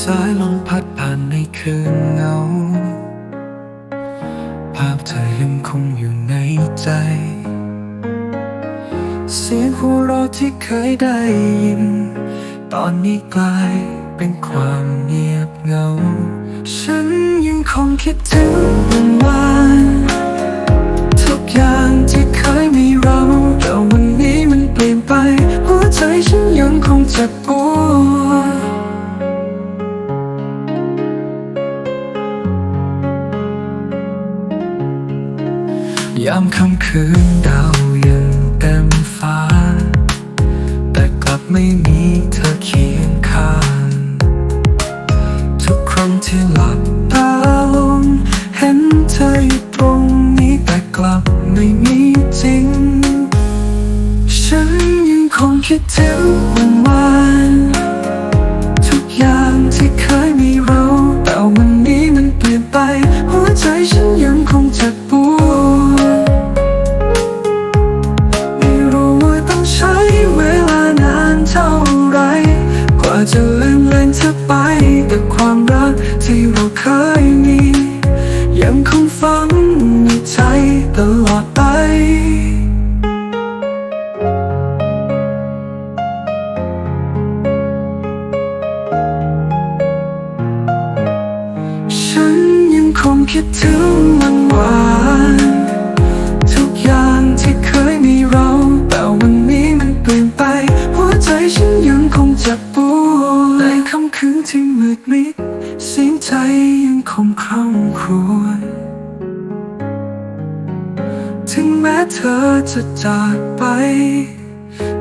สายลมพัดผ่านในคืนเงา ภาพเธอยังคงอยู่ในใจ เสียงหัวเราะที่เคยได้ยิน ตอนนี้กลายเป็นความเงียบเหงา ฉันยังคงคิดถึงวันวานทุกอย่างที่เคยมีเราแต่วันนี้มันเปลี่ยนไป หัวใจฉันยังคงเจ็บปวด ยามค่ำคืนดาวยังเต็มฟ้า แต่กลับไม่มีเธอเคียงข้าง ทุกครั้งที่หลับตาลงเห็นเธออยู่ตรงนี้แต่กลับไม่มีจริง ฉันยังคงคิดถึงวันวานทุกอย่างที่เคยมีเรา จะลืมเลือนเธอไปแต่ความรักที่เราเคยมี ยังคงฝังในใจตลอดไปฉันยังคงคิดถึงวันวาน ที่มืดมิดเสียงใจยังคงคร่ำครวญถึงแม้เธอจะจากไป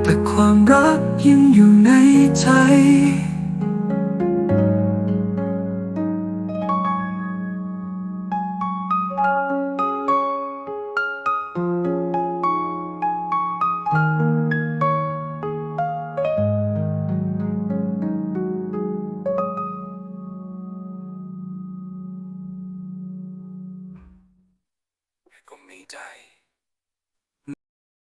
แต่ความรักยังอยู่ในใจ day.